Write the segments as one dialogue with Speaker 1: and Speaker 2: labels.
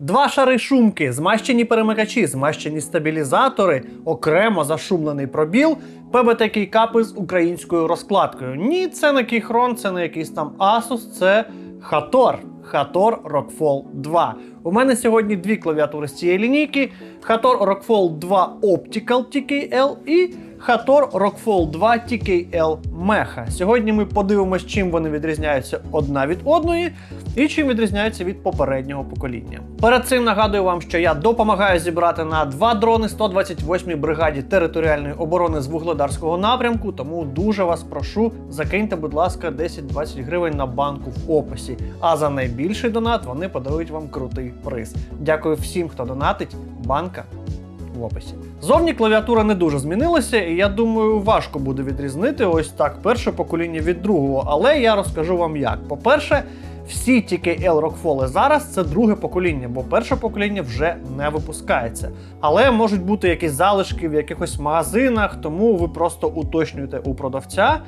Speaker 1: Два шари шумки, змащені перемикачі, змащені стабілізатори, окремо зашумлений пробіл, ПБТ кейкапи з українською розкладкою. Ні, це не Кейхрон, це не якийсь там Asus, це Хатор. Хатор Rockfall 2. У мене сьогодні дві клавіатури з цієї лінійки: Hator Rockfall 2 Optical TKL і Hator Rockfall 2 TKL Mecha. Сьогодні ми подивимось, чим вони відрізняються одна від одної і чим відрізняються від попереднього покоління. Перед цим нагадую вам, що я допомагаю зібрати на два дрони 128-й бригаді територіальної оборони з вугледарського напрямку. Тому дуже вас прошу, закиньте, будь ласка, 10-20 гривень на банку в описі. А за найбільший донат вони подарують вам крутий приз. Дякую всім, хто донатить. Банка в описі. Зовні клавіатура не дуже змінилася, і я думаю, важко буде відрізнити ось так перше покоління від другого. Але я розкажу вам як. По-перше, всі TKL Rockfall зараз це друге покоління, бо перше покоління вже не випускається. Але можуть бути якісь залишки в якихось магазинах, тому ви просто уточнюєте у продавця.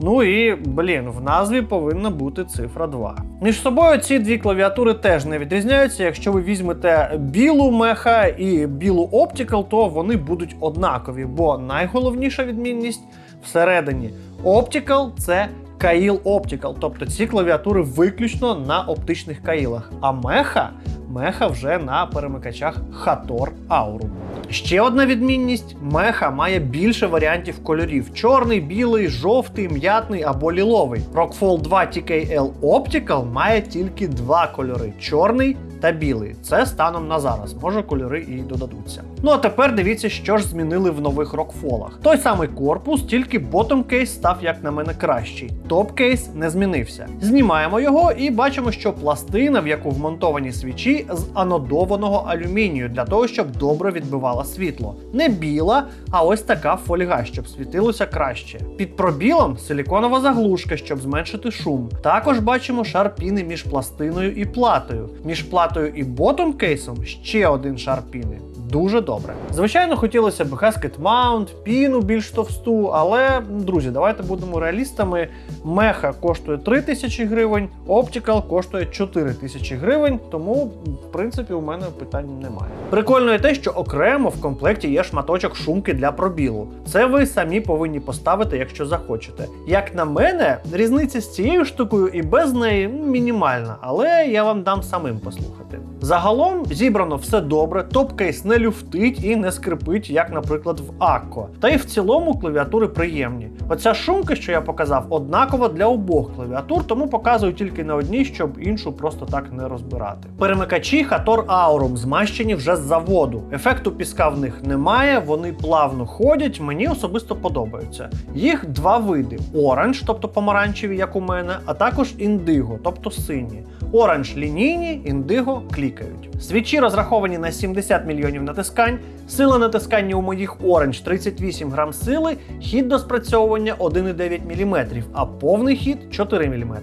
Speaker 1: Ну і блін, в назві повинна бути цифра 2. Між собою ці дві клавіатури теж не відрізняються. Якщо ви візьмете білу меха і білу Optical, то вони будуть однакові, бо найголовніша відмінність всередині. Optical це Каїл Optical, тобто ці клавіатури виключно на оптичних каїлах. А меха меха вже на перемикачах Hator Aurum. Ще одна відмінність: меха має більше варіантів кольорів: чорний, білий, жовтий, м'ятний або ліловий. Rockfall 2 TKL Optical має тільки два кольори: чорний та білий. Це станом на зараз. Може кольори і додадуться. Ну а тепер дивіться, що ж змінили в нових рокфолах. Той самий корпус, тільки bottom кейс став, як на мене, кращий. Топ кейс не змінився. Знімаємо його і бачимо, що пластина, в яку вмонтовані свічі, з анодованого алюмінію для того, щоб добре відбивала світло. Не біла, а ось така фольга, щоб світилося краще. Під пробілом силіконова заглушка, щоб зменшити шум. Також бачимо шар піни між пластиною і платою. Між платою і ботом кейсом ще один шар піни. Дуже добре. Звичайно, хотілося б Gasket Mount, піну більш товсту, але, друзі, давайте будемо реалістами. Меха коштує 3 тисячі гривень, Optical коштує 4 тисячі гривень, тому, в принципі, у мене питань немає. Прикольно і те, що окремо в комплекті є шматочок шумки для пробілу. Це ви самі повинні поставити, якщо захочете. Як на мене, різниця з цією штукою і без неї мінімальна, але я вам дам самим послухати. Загалом зібрано все добре, топ-кейс не люфтить і не скрипить, як, наприклад, в Акко. Та й в цілому клавіатури приємні. Оця шумка, що я показав, однакова для обох клавіатур, тому показую тільки на одній, щоб іншу просто так не розбирати. Перемикачі Hator Aurum змащені вже з заводу. Ефекту піска в них немає, вони плавно ходять. Мені особисто подобаються. Їх два види: оранж, тобто помаранчеві, як у мене, а також індиго, тобто сині. Оранж лінійні, індиго клікають. Свічі розраховані на 70 мільйонів натискань. Сила натискання у моїх Orange 38 грам сили, хід до спрацьовування 1,9 мм, а повний хід 4 мм.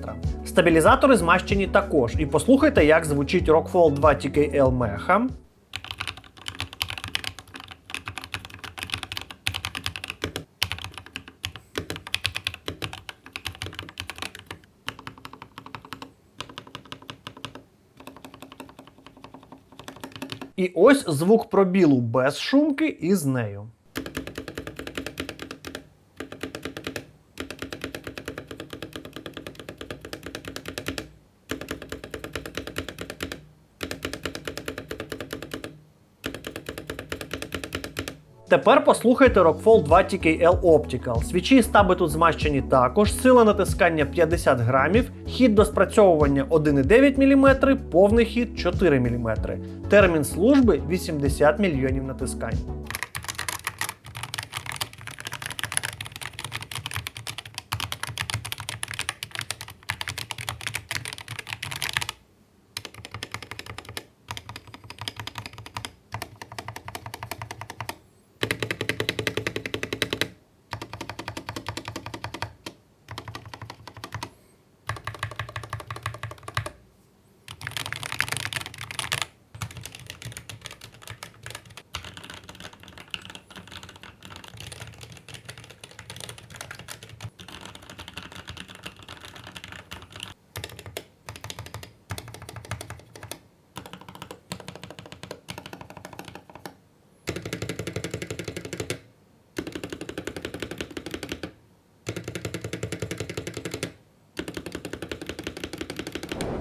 Speaker 1: Стабілізатори змащені також. І послухайте, як звучить Rockfall 2 TKL Mecha. І ось звук пробілу без шумки і з нею. Тепер послухайте Rockfall 2 TKL Optical. Свічі і стаби тут змащені також, сила натискання 50 грамів, хід до спрацьовування 1,9 мм, повний хід 4 мм. Термін служби 80 мільйонів натискань.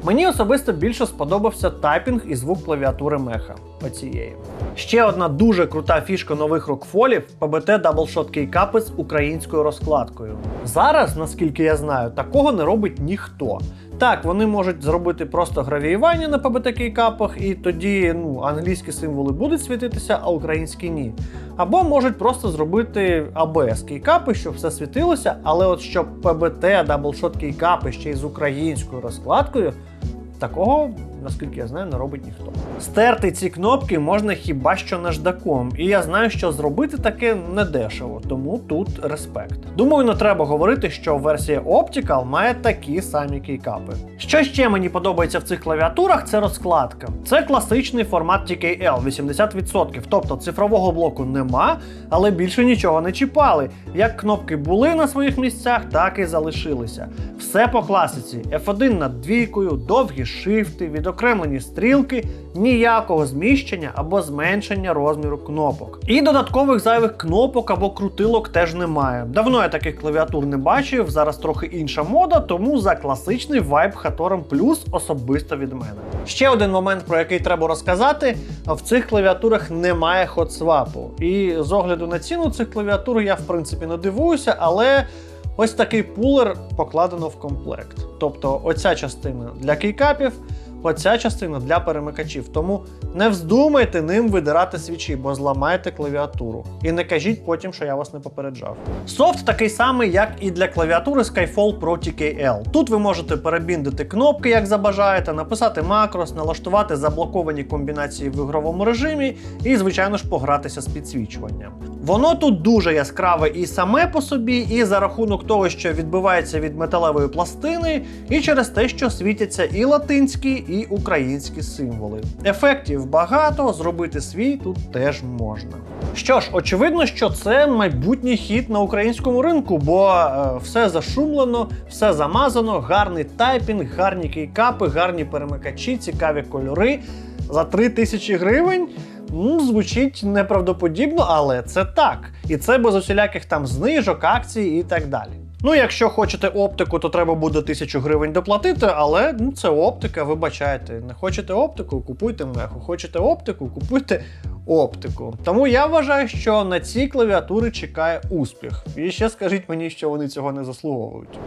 Speaker 1: Мені особисто більше сподобався тайпінг і звук клавіатури меха. Оцієї. Ще одна дуже крута фішка нових рокфолів PBT Doubleshot кейкапи з українською розкладкою. Зараз, наскільки я знаю, такого не робить ніхто. Так, вони можуть зробити просто гравіювання на PBT кейкапах, і тоді ну, англійські символи будуть світитися, а українські ні. Або можуть просто зробити ABS кейкапи, щоб все світилося, але от щоб PBT Doubleshot кейкапи ще й з українською розкладкою. Такого, наскільки я знаю, не робить ніхто. Стерти ці кнопки можна хіба що наждаком, і я знаю, що зробити таке недешево, тому тут респект. Думаю, не треба говорити, що версія Optical має такі самі кейкапи. Що ще мені подобається в цих клавіатурах, це розкладка. Це класичний формат TKL 80%, тобто цифрового блоку нема, але більше нічого не чіпали. Як кнопки були на своїх місцях, так і залишилися. Все по класиці: F1 над двійкою, довгі шифти, відокремлені стрілки, ніякого зміщення або зменшення розміру кнопок. І додаткових зайвих кнопок або крутилок теж немає. Давно я таких клавіатур не бачив, зараз трохи інша мода, тому за класичний вайб Hatorem Plus особисто від мене. Ще один момент, про який треба розказати: в цих клавіатурах немає хотсвапу. І з огляду на ціну цих клавіатур я в принципі не дивуюся, але. Ось такий пулер покладено в комплект. Тобто оця частина для кейкапів, оця частина для перемикачів. Тому не вздумайте ним видирати свічі, бо зламаєте клавіатуру. І не кажіть потім, що я вас не попереджав. Софт такий самий, як і для клавіатури Skyfall Pro TKL. Тут ви можете перебіндити кнопки, як забажаєте, написати макрос, налаштувати заблоковані комбінації в ігровому режимі і, звичайно ж, погратися з підсвічуванням. Воно тут дуже яскраве і саме по собі, і за рахунок того, що відбивається від металевої пластини, і через те, що світяться і латинські, і українські символи. Ефектів багато, зробити свій тут теж можна. Що ж, очевидно, що це майбутній хід на українському ринку, бо е, все зашумлено, все замазано, гарний тайпінг, гарні кейкапи, гарні перемикачі, цікаві кольори. За 3 тисячі гривень ну, звучить неправдоподібно, але це так. І це без усіляких там знижок, акцій і так далі. Ну, якщо хочете оптику, то треба буде тисячу гривень доплатити, але ну, це оптика, вибачайте. Не хочете оптику, купуйте меху. Хочете оптику, купуйте оптику. Тому я вважаю, що на ці клавіатури чекає успіх. І ще скажіть мені, що вони цього не заслуговують.